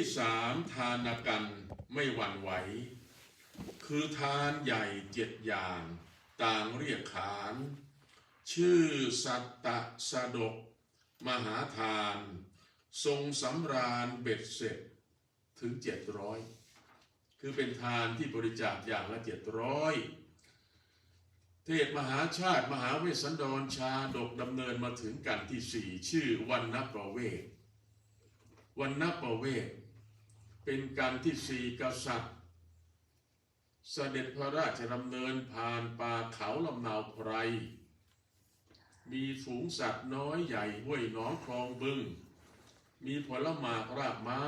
ที่สามทานกันไม่หวั่นไหว คือทานใหญ่เจ็ดอย่าง ต่างเรียกขาน ชื่อสัตตะสะดก มหาทาน ทรงสำราญเบ็ดเสร็จถึงเจ็ดร้อยคือเป็นทานที่บริจาคอย่างละเจ็ดร้อยเทศมหาชาติมหาเวสสันดรชาดกดำเนินมาถึงกันที่สี่ชื่อวันนประเวทวันนประเวท เป็นการที่สี่กษัตริย์ เสด็จพระราชดำเนินผ่านป่าเขาลำนาวไพร มีฝูงสัตว์น้อยใหญ่ห้วยหนองคลองบึง มีผลหมากรากไม้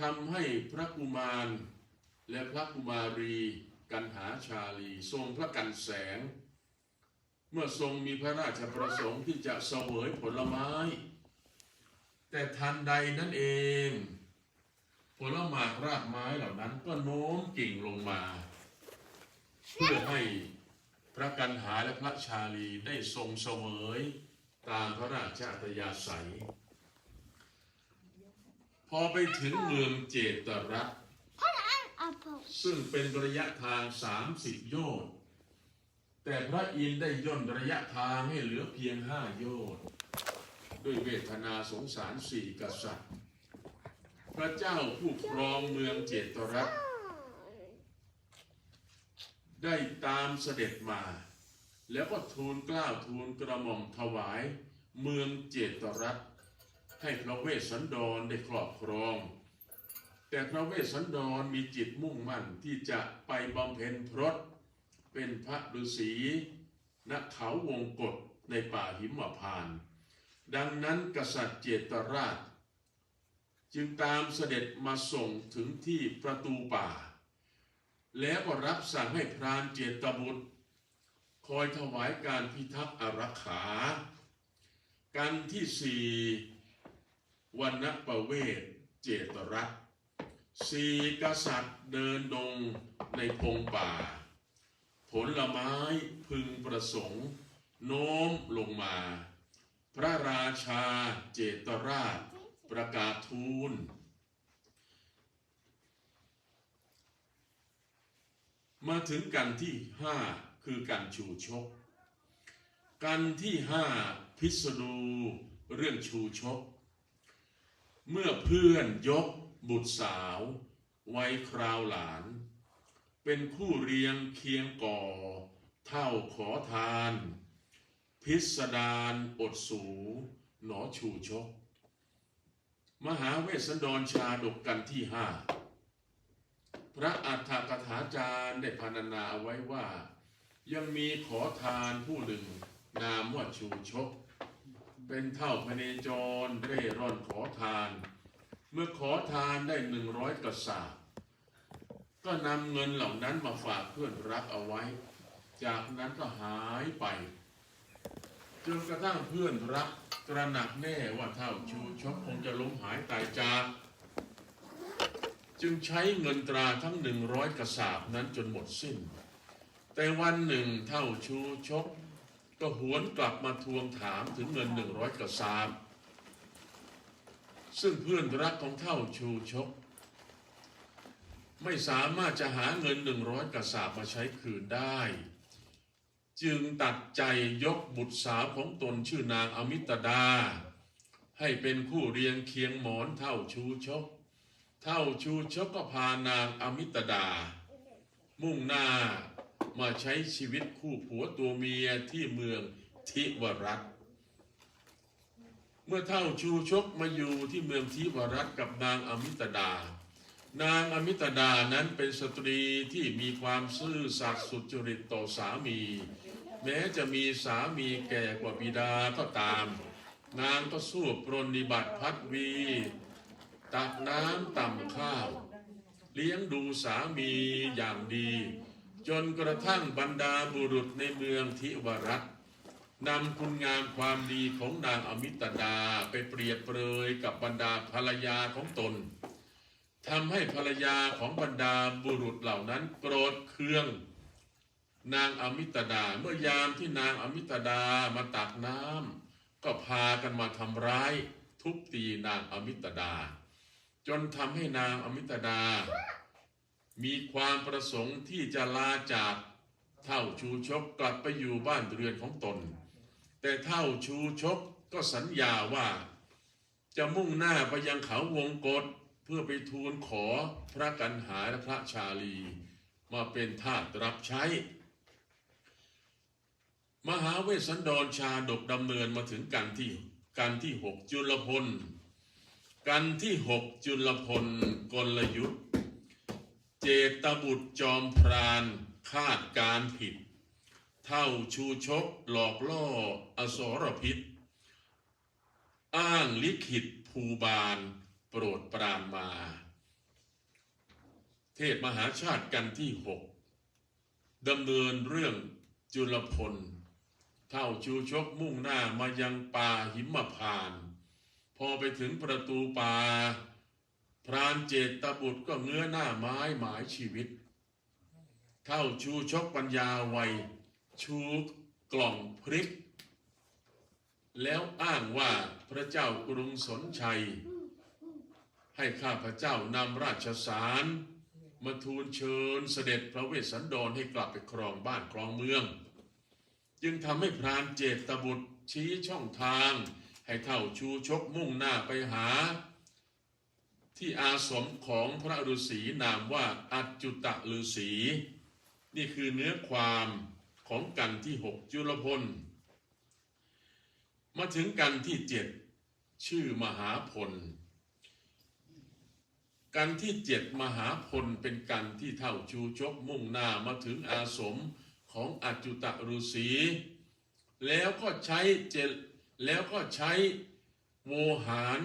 ทำให้พระกุมารและพระกุมารีกันหาชาลีทรงพระกันแสง เมื่อทรงมีพระราชประสงค์ที่จะเสวยผลไม้ แต่ทันใดนั่นเอง ผลหมากรากไม้เหล่านั้นก็โน้มกิ่งลงมา เพื่อให้พระกันหาและพระชาลีได้ทรงเสวยตามพระราชอัตยาศัย พอไปถึงเมืองเจตรัตน์ apple ซึ่งเป็นระยะทาง 30 โยชน์ แต่พระอินได้ย่นระยะทางให้เหลือเพียงห้าโยชน์ ด้วยเวทนาสงสารสี่กษัตริย์ พระเจ้าผู้ครองเมืองเจตรัตได้ตามเสด็จมา แล้วก็ทูลกล้าวทูลกระหม่อมถวาย เมืองเจตรัตให้พระเวสสันดรได้ครอบครอง แต่พระเวสสันดรมีจิตมุ่งมั่นที่จะไปบำเพ็ญพรตเป็นพระฤาษีณเขาวงกฏในป่าหิมพานต์ ดังนั้นกษัตริย์เจตราช จึงตามเสด็จมาส่งถึงที่ประตูป่า แล้วก็รับสั่งให้พรานเจตบุตร คอยถวายการพิทักษ์อารักขา กันที่สี่วันนประเวทเจตรัตสี่กษัตริย์เดินดงในพงป่า ผลไม้พึงประสงค์ โน้มลงมา พระราชาเจตราช ประกาศทูล มาถึงกันที่ห้าคือกันชูชก กันที่ห้าพิสดูเรื่องชูชก เมื่อเพื่อนยกบุตรสาว ไว้คราวหลาน เป็นคู่เรียงเคียงก่อ เท่าขอทาน พิสดารอดสู หนอชูชก มหาเวสสันดรชาดกกันที่ห้าพระอัฏฐกถาจารย์ได้พรรณนาเอาไว้ว่า ยังมีขอทานผู้หนึ่ง นามว่าชูชก เป็นเท่าพเนจรเร่ร่อนขอทาน เมื่อขอทานได้หนึ่งร้อยกระสาบก็นำเงินเหล่านั้นมาฝากเพื่อนรักเอาไว้ จากนั้นก็หายไป จนกระทั่งเพื่อนรักตระหนักแน่ว่าเท่าชูชกคงจะล้มหายตายจากจึงใช้เงินตราทั้งหนึ่งร้อยกระสาบนั้นจนหมดสิ้น แต่วันหนึ่งเท่าชูชก ก็หวนกลับมาทวงถามถึงเงินหนึ่งร้อยกระสาบซึ่งเพื่อนรักของเท่าชูชก ไม่สามารถจะหาเงินหนึ่งร้อยกระสาบมาใช้คืนได้ จึงตัดใจยกบุตรสาวของตนชื่อนางอมิตดา ให้เป็นคู่เรียงเคียงหมอนเท่าชูชก เท่าชูชกก็พานางอมิตดา มุ่งหน้ามาใช้ชีวิตคู่ผัวตัวเมียที่เมืองทิวรัตเมื่อเท่าชูชกมาอยู่ที่เมืองทิวรัตกับนางอมิตดา นางอมิตดานั้นเป็นสตรีที่มีความซื่อสัตย์สุจริตต่อสามี แม้จะมีสามีแก่กว่าบิดาก็ตาม นางก็สู้ปรนนิบัติพัดวี ตักน้ำต่ำข้าว เลี้ยงดูสามีอย่างดี จนกระทั่งบรรดาบุรุษในเมืองทิวรัตน์นำคุณงามความดีของนางอมิตดาไปเปรียบเปรยกับบรรดาภรรยาของตนทำให้ภรรยาของบรรดาบุรุษเหล่านั้นโกรธเคือง นางอมิตดา เมื่อยามที่นางอมิตดามาตักน้ำก็พากันมาทำร้าย ทุบตีนางอมิตดา จนทำให้นางอมิตดา มีความประสงค์ที่จะลาจากเท่าชูชกกลับไปอยู่บ้านเรือนของตน แต่เท่าชูชกก็สัญญาว่า จะมุ่งหน้าไปยังเขาวงกฏเพื่อไปทูลขอพระกันหาและพระชาลี มาเป็นทาสรับใช้ มหาเวสสันดรชาดกดำเนินมาถึงกันที่กันที่หกจุลพล กันที่หกจุลพลกลยุทธ์เจตบุตรจอมพรานคาดการผิด เท่าชูชกหลอกล่ออสรพิษ อ้างลิขิตภูบาลโปรดปรานมา เทศมหาชาติกันที่หกดำเนินเรื่องจุลพล เท่าชูชกมุ่งหน้ามายังป่าหิมพานต์พอไปถึงประตูป่า พรานเจตบุตรก็เงื้อหน้าไม้หมายชีวิต เท่าชูชกปัญญาไวชูกล่องพริก แล้วอ้างว่าพระเจ้ากรุงสนชัย ให้ข้าพระเจ้านำราชสารมาทูลเชิญเสด็จพระเวสสันดรให้กลับไปครองบ้านครองเมือง จึงทำให้พรานเจตบุตรชี้ช่องทาง ให้เท่าชูชกมุ่งหน้าไปหา ที่อาสมของพระฤาษีนามว่าอัจจุตะฤาษีนี่คือเนื้อความของกันที่หกจุลพล มาถึงกันที่เจ็ดชื่อมหาพล กันที่เจ็ดมหาพลเป็นกันที่เท่าชูชกมุ่งหน้ามาถึงอาสม ของอัจุตะฤาษีแล้วก็ใช้เจแล้วก็ใช้โวหาร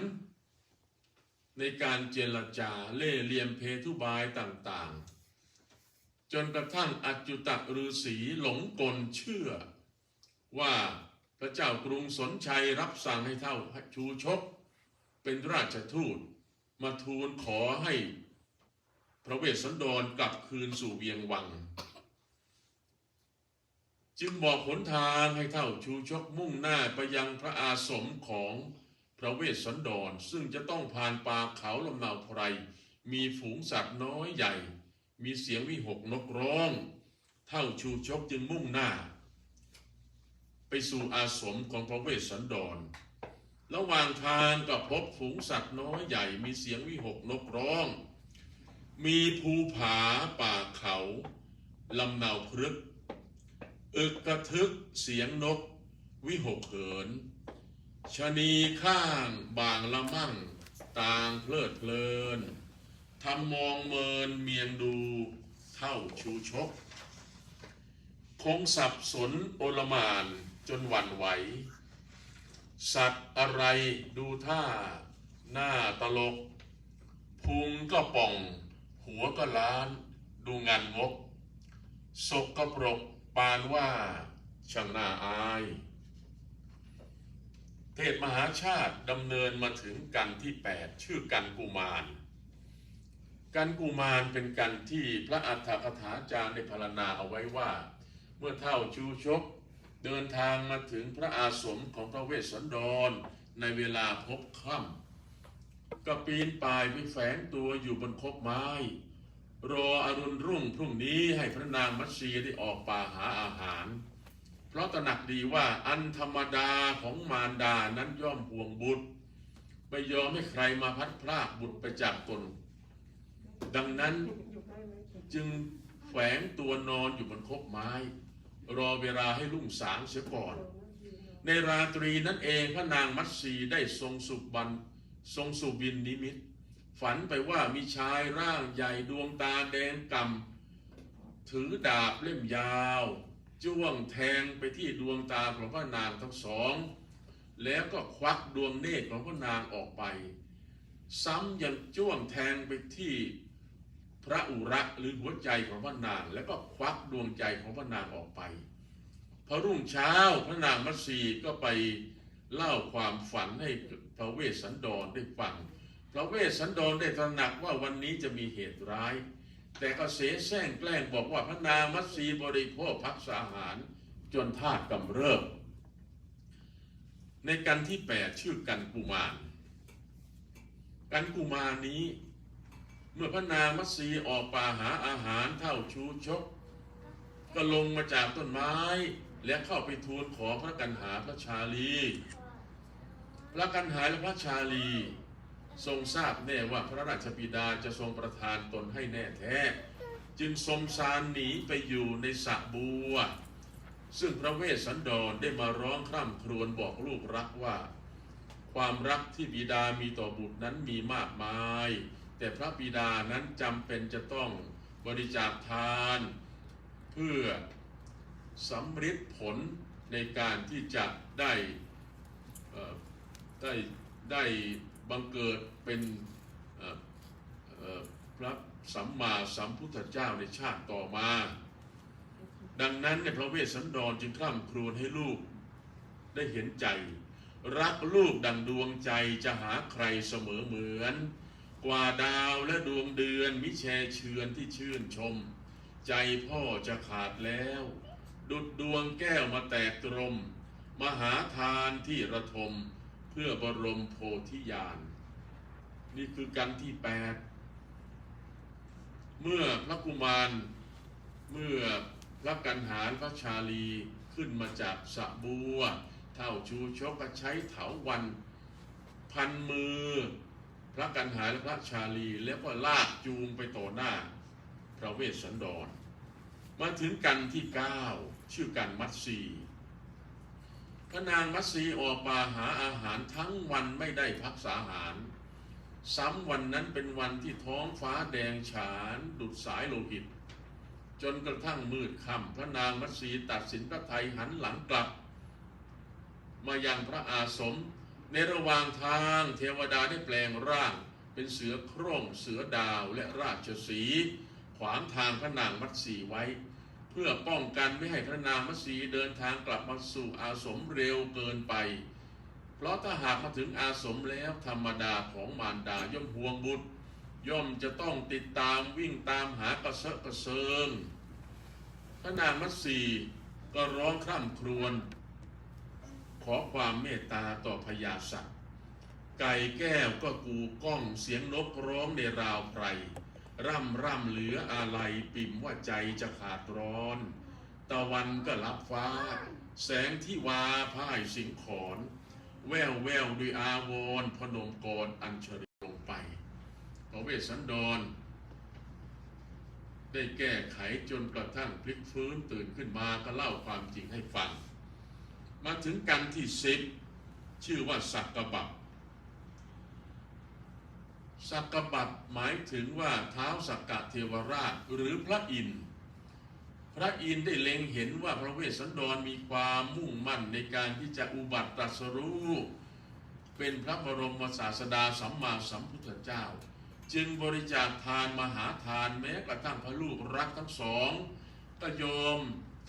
ในการเจรจาเล่เหลี่ยมเพทุบายต่างๆ จนกระทั่งอัจุตฤาษีหลงกลเชื่อ ว่าพระเจ้ากรุงสนชัยรับสั่งให้เท่าชูชก เป็นราชทูตมาทูลขอให้พระเวสสันดรกลับคืนสู่เวียงวัง จึงบอกหนทางให้เท่าชูชกมุ่งหน้าไปยังพระอาสมของพระเวสสันดร ซึ่งจะต้องผ่านป่าเขาลำนาวไพร มีฝูงสัตว์น้อยใหญ่ มีเสียงวิหกนกร้อง เท่าชูชกจึงมุ่งหน้า ไปสู่อาสมของพระเวสสันดร ระหว่างทางก็พบฝูงสัตว์น้อยใหญ่ มีเสียงวิหกนกร้อง มีภูผาป่าเขาลำนาวพฤกษ์ อึกกระทึกเสียงนก วิหกเหินชะนีข้างบางละมั่ง ต่างเพลิดเพลินทำมองเมินเมียงดูเท่าชูชก คงสับสนโอลมานจนหวั่นไหว สัตว์อะไรดูท่า หน้าตลก พุงก็ป่อง หัวก็ล้าน ดูงานงก ศกกระปรก ปานว่าช่างน่าอาย เทศมหาชาติดำเนินมาถึงกันที่8ชื่อกันกุมารกันกุมารเป็นกันที่พระอัฏฐกถาจารย์ได้พรณนาเอาไว้ว่า เมื่อเท่าชูชก เดินทางมาถึงพระอาสมของพระเวสสันดร ในเวลาพบค่ำก็ปีนป่ายไปแฝงตัวอยู่บนคบไม้ รออรุณรุ่งพรุ่งนี้ให้พระนางมัตสีได้ออกป่าหาอาหาร เพราะตระหนักดีว่าอันธรรมดาของมารดานั้นย่อมห่วงบุตร ไม่ยอมให้ใครมาพัดพรากบุตรไปจากตน ดังนั้นจึงแฝงตัวนอนอยู่บนคบไม้ รอเวลาให้รุ่งสางเสียก่อน ในราตรีนั้นเองพระนางมัตสีได้ทรงสุบันทรงสุบินนิมิต ฝันไปว่ามีชายร่างใหญ่ดวงตาแดงกำถือดาบเล่มยาว จ้วงแทงไปที่ดวงตาของพระนางทั้งสอง แล้วก็ควักดวงเนตรของพระนางออกไป ซ้ำยังจ้วงแทงไปที่พระอุระหรือหัวใจของพระนาง แล้วก็ควักดวงใจของพระนางออกไปพอรุ่งเช้าพระนางมัตสีก็ไปเล่าความฝันให้พระเวสสันดรได้ฟัง ระเวสสันดรได้ตระหนักว่าวันนี้จะมีเหตุร้าย แต่ก็เสแสร้งแกล้งบอกว่าพระนามัตสีบริโภคพักษาอาหารจนธาตุกำเริบ ในกันที่แปดชื่อกันกุมารกันกุมารนี้ เมื่อพระนามัตสีออกป่าหาอาหารเท่าชูชก ก็ลงมาจากต้นไม้ และเข้าไปทูลขอพระกันหาพระชาลี พระกันหาและพระชาลี ทรงทราบแน่ว่าพระราชบิดาจะทรงประทานตนให้แน่แท้ จึงสมสารหนีไปอยู่ในสระบัว ซึ่งพระเวสสันดรได้มาร้องคร่ำครวญบอกลูกรักว่า ความรักที่บิดามีต่อบุตรนั้นมีมากมาย แต่พระบิดานั้นจำเป็นจะต้องบริจาคทาน เพื่อสำฤทธิ์ผลในการที่จะได้ได้ได้ บังเกิดเป็นพระสัมมาสัมพุทธเจ้าในชาติต่อมา ดังนั้นเนี่ยพระเวสสันดรจึงคร่ำครวญให้ลูกได้เห็นใจ รักลูกดังดวงใจจะหาใครเสมอเหมือน กว่าดาวและดวงเดือนมิแชเชือนที่ชื่นชม ใจพ่อจะขาดแล้ว ดุดดวงแก้วมาแตกตรม มหาทานที่ระทม พื่อบรมโพธิญาณนี่คือกันที่แปดเมื่อพระกุมารเมื่อพระกันหารพระชาลีขึ้นมาจากสะบัว เท่าชูชกใช้เถาวัน พันมือ พระกันหารและพระชาลีแล้วก็ลากจูงไปต่อหน้า พระเวสสันดร มาถึงกันที่เก้าชื่อกันมัตสี พระนางมัตสีออกมาหาอาหารทั้งวันไม่ได้พักษาหาร ซ้ำวันนั้นเป็นวันที่ท้องฟ้าแดงฉานดุดสายโลหิต จนกระทั่งมืดค่ำพระนางมัตสีตัดสินพระไทยหันหลังกลับ มายังพระอาสม ในระหว่างทางเทวดาได้แปลงร่างเป็นเสือโคร่งเสือดาวและราชสีขวางทางพระนางมัตสีไว้ เพื่อป้องกันไม่ให้พระนางมัสีเดินทางกลับมาสู่อาสมเร็วเกินไป เพราะถ้าหากมาถึงอาสมแล้วธรรมดาของมารดาย่อมห่วงบุตร ย่อมจะต้องติดตามวิ่งตามหากระเซาะกระเซิงพระนางมัสีก็ร้องคร่ำครวญขอความเมตตาต่อพญาสัตว์ไก่แก้วก็กูก้องเสียงนกร้องในราวไพร ร่ำร่ำเหลืออะไรปิ่มว่าใจจะขาดร้อน ตะวันก็รับฟ้า แสงที่วาพ่ายสิงขอนแววแววด้วยอาวรพนมกรอัญชริลงไป พระเวสสันดร ได้แก้ไขจนกระทั่งพลิกฟื้นตื่นขึ้นมาก็เล่าความจริงให้ฟัง มาถึงกันที่สิบชื่อว่าสักกบับ สักกบับหมายถึงว่าเท้าสักกะเทวราชหรือพระอินทร์พระอินทร์ได้เล็งเห็นว่าพระเวสสันดรมีความมุ่งมั่นในการที่จะอุบัติตรัสรู้ เป็นพระบรมศาสดาสัมมาสัมพุทธเจ้า จึงบริจาคทานมหาทานแม้กระทั่งพระลูกรักทั้งสอง ก็ยอม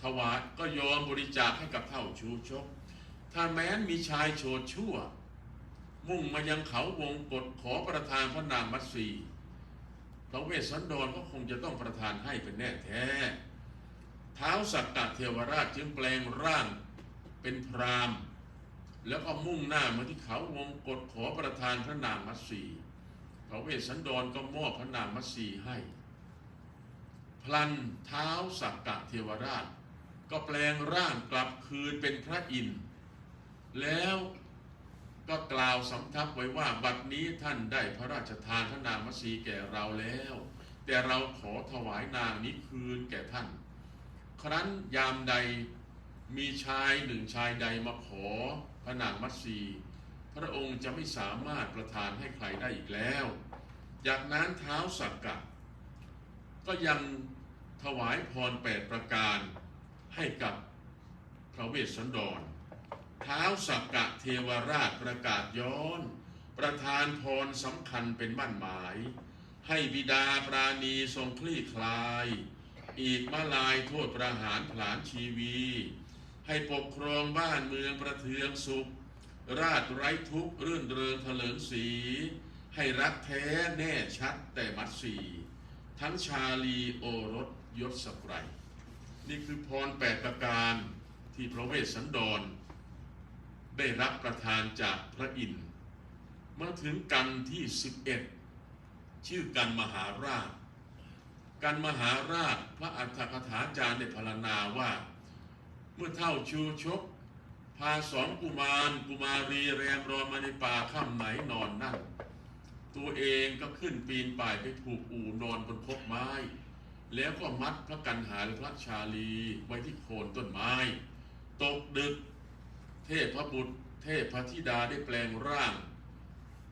ถวายก็ยอมบริจาคให้กับเท่าชูชก ถ้าแม้นมีชายโฉดชั่ว มุ่งมายังเขาวงกฏขอประทานพระนางมัตสีพระเวสสันดรก็คงจะต้องประทานให้เป็นแน่แท้ เท้าสักกะเทวราชจึงแปลงร่างเป็นพรามแล้วก็มุ่งหน้ามาที่เขาวงกฏขอประทานพระนางมัตสีพระเวสสันดรก็มอบพระนางมัตสีให้ พลันเท้าสักกะเทวราช ก็แปลงร่างกลับคืนเป็นพระอินทร์แล้ว ก็กล่าวสำทับไว้ว่าบัดนี้ท่านได้พระราชทานพระนางมัสีแก่เราแล้ว แต่เราขอถวายนางนี้คืนแก่ท่าน ครั้นยามใดมีชายหนึ่งชายใดมาขอพระนางมัตสีพระองค์จะไม่สามารถประทานให้ใครได้อีกแล้ว จากนั้นเท้าสักกะ ก็ยังถวายพรแปดประการให้กับพระเวสสันดร ท้าสักกะเทวราชประกาศย้อน ประทานพรสำคัญเป็นมั่นหมาย ให้บิดาปราณีทรงคลี่คลาย อีกมาลายโทษประหารผลาญชีวี ให้ปกครองบ้านเมืองประเทืองสุข ราชไร้ทุกข์รื่นเริงเถลิงสี ให้รักแท้แน่ชัดแต่มัดสีทั้งชาลีโอรสยศสไกรนี่คือพรแปดประการที่พระเวสสันดร ได้รับประทานจากพระอินทร์มาถึงกันที่สิบเอ็ดชื่อกันมหาราช กันมหาราชพระอัฏฐกถาจารย์ได้พรรณนาว่า เมื่อเท่าชูชก พาสองกุมารกุมารีแรมรอมาในป่าค่ำไหนนอนนั่ง ตัวเองก็ขึ้นปีนป่ายไปผูกอู่นอนบนคบไม้ แล้วก็มัดพระกันหาหรือพระชาลีไว้ที่โคนต้นไม้ ตกดึก ทพพระบุตร เทพพระธิดาได้แปลงร่าง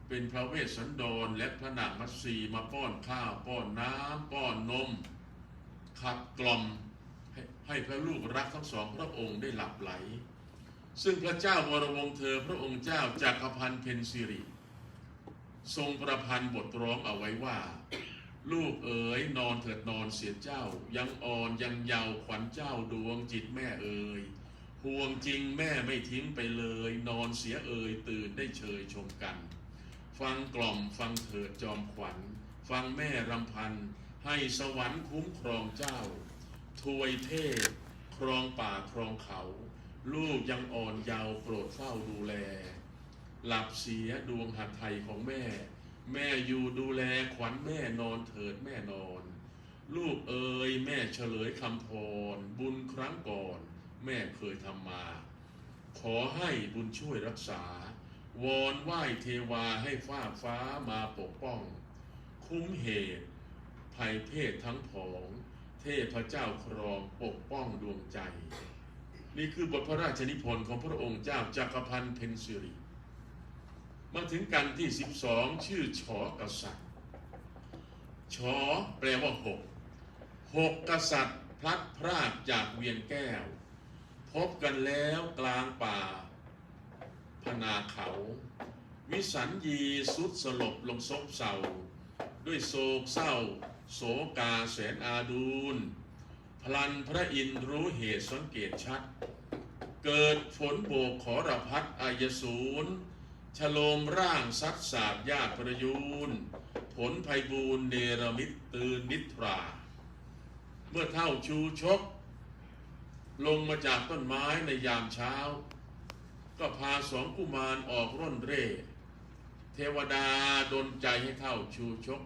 เป็นพระเวสสันดรและพระนางมัตสีมาป้อนข้าวป้อนน้ำป้อนนม ขับกล่อมให้ให้พระลูกรักทั้งสองพระองค์ได้หลับไหล ซึ่งพระเจ้าวรวงเธอพระองค์เจ้าจักรพันธ์เพนซิริทรงประพันธ์บทร้องเอาไว้ว่า ลูกเอ๋ยนอนเถิดนอนเสียเจ้า ยังอ่อนยังเยาว์ขวัญเจ้าดวงจิตแม่เอ๋ย ห่วงจริงแม่ไม่ทิ้งไปเลย นอนเสียเอ๋ยตื่นได้เชยชมกัน ฟังกล่อมฟังเถิดจอมขวัญ ฟังแม่รำพัน ให้สวรรค์คุ้มครองเจ้า ทวยเทพครองป่าครองเขา ลูกยังอ่อนยาวโปรดเฝ้าดูแล หลับเสียดวงหัตไทยของแม่ แม่อยู่ดูแลขวัญแม่นอนเถิดแม่นอน ลูกเอ๋ยแม่เฉลยคำพรบุญครั้งก่อน แม่เคยทำมา ขอให้บุญช่วยรักษา วอนไหว้เทวาให้ฟ้าฟ้ามาปกป้อง คุ้มเหตุ ภัยเพศทั้งผอง เทพเจ้าครองปกป้องดวงใจ นี่คือบทพระราชนิพนธ์ของพระองค์เจ้าจักรพันธ์เพนซิริมาถึงกันที่ 12 ชื่อชอกษัตริย์ชอแปลว่าหกหกกษัตริย์พลัดพรากจากเวียนแก้ว พบกันแล้วกลางป่า พนาเขา วิสัญญีสุดสลบลงซบเศร้า ด้วยโศกเศร้า โศกาแสนอาดูล พลันพระอินทร์รู้เหตุสังเกตชัด เกิดฝนโบกขอรพัดอายสูรฉโลมร่างซัดสาดญาติประยูน ผลภัยบูรเนรมิตตื่นนิทรา เมื่อเท่าชูชก ลงมาจากต้นไม้ในยามเช้า ก็พาสองกุมารออกร่อนเร่ เทวดาดนใจให้เท่าชูชก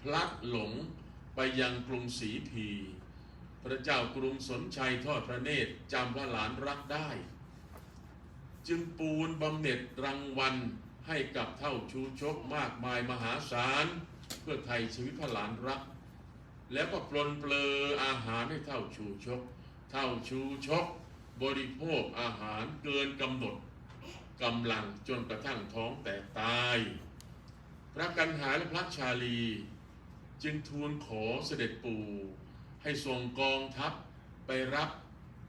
พลัดหลงไปยังกรุงศรีพี พระเจ้ากรุงสนชัยทอดพระเนตรจำพระหลานรักได้ จึงปูนบำเหน็จรางวัลให้กับเท่าชูชกมากมายมหาศาล เพื่อไทยชีวิตพระหลานรัก แล้วก็ปลนเปลืออาหารให้เท่าชูชก เท่าชูชก บริโภคอาหารเกินกำหนดกำลังจนกระทั่งท้องแตกตาย พระกันหาและพระชาลี จึงทูลขอเสด็จปู่ ให้ส่งกองทัพไปรับ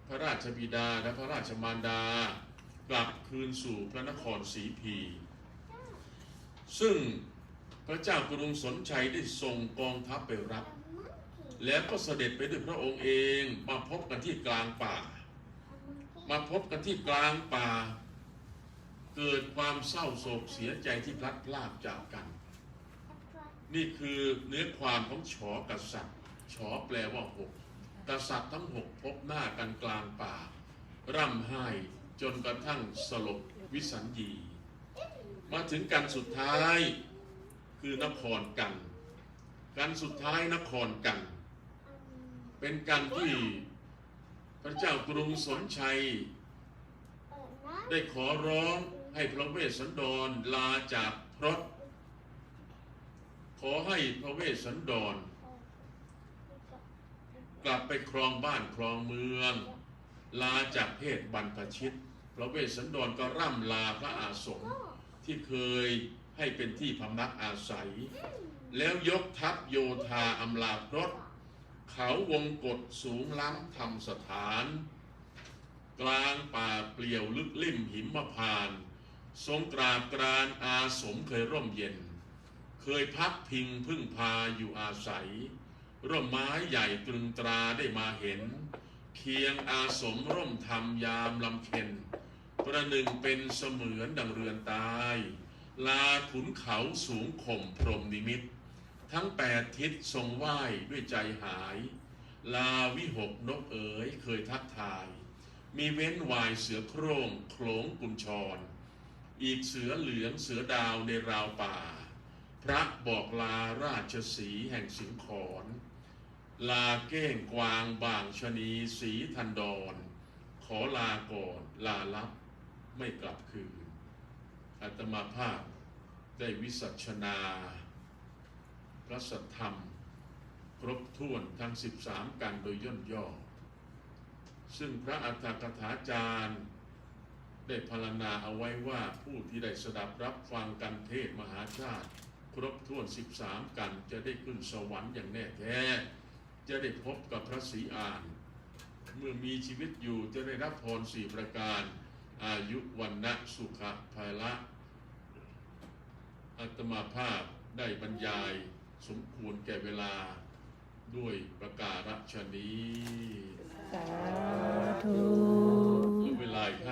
พระราชบิดาและพระราชมารดา กลับคืนสู่พระนครศรีพี ซึ่งพระเจ้ากรุงสนชัยได้ส่งกองทัพไปรับ แล้วก็เสด็จไปด้วยพระองค์เองมาพบกันที่กลางป่า มาพบกันที่กลางป่า เกิดความเศร้าโศกเสียใจที่พลัดพรากจากกัน นี่คือเนื้อความของฉอกษัตริย์ฉอแปลว่าหกกษัตริย์ทั้งหกพบหน้ากันกลางป่า ร่ำไห้จนกระทั่งสลบวิสัญญี มาถึงกันสุดท้ายคือนครกัน กันสุดท้ายนครกัน เป็นกันที่พระเจ้ากรุงสนชัย ได้ขอร้องให้พระเวสสันดรลาจากพรตขอให้พระเวสสันดร กลับไปครองบ้านครองเมือง ลาจากเพศบรรพชิต พระเวสสันดรก็ร่ำลาพระอาสมที่เคยให้เป็นที่พำนักอาศัย แล้วยกทัพโยธาอำลาพรต เขาวงกฏสูงล้ำทำสถาน กลางป่าเปลี่ยวลึกลิ่มหิมพาน ทรงกราบกรานอาสมเคยร่มเย็น เคยพักพิงพึ่งพาอยู่อาศัย ร่มไม้ใหญ่ตรึงตราได้มาเห็น เคียงอาสมร่มธรรมยามลำเค็น ประหนึ่งเป็นเสมือนดังเรือนตาย ลาขุนเขาสูงข่มพรหมนิมิต ทั้งแปดทิศทรงไหว้ด้วยใจหาย ลาวิหกนกเอ๋ยเคยทักทาย มีเว้นวายเสือโคร่งโขลงกุญชร อีกเสือเหลืองเสือดาวในราวป่า พระบอกลาราชสีแห่งสิงขรลาเก้งกวางบางชะนีสีทันดรขอลาก่อนลาลับไม่กลับคืนอาตมาภาพได้วิสัชนา ระสัทธรรม ครบถ้วนทั้ง 13 กันโดยย่นย่อ ซึ่งพระอัฏฐกถาจารย์ ได้พรรณนาเอาไว้ว่าผู้ที่ได้สดับรับฟังกันเทศมหาชาติ ครบถ้วน 13 กันจะได้ขึ้นสวรรค์อย่างแน่แท้ จะได้พบกับพระศรีอาน เมื่อมีชีวิตอยู่จะได้รับพรสี่ประการ อายุวันนะสุขะภาละอัตมาภาพได้บรรยาย สมควรแก่เวลาด้วยประการชนี้สาธุเวลาอีก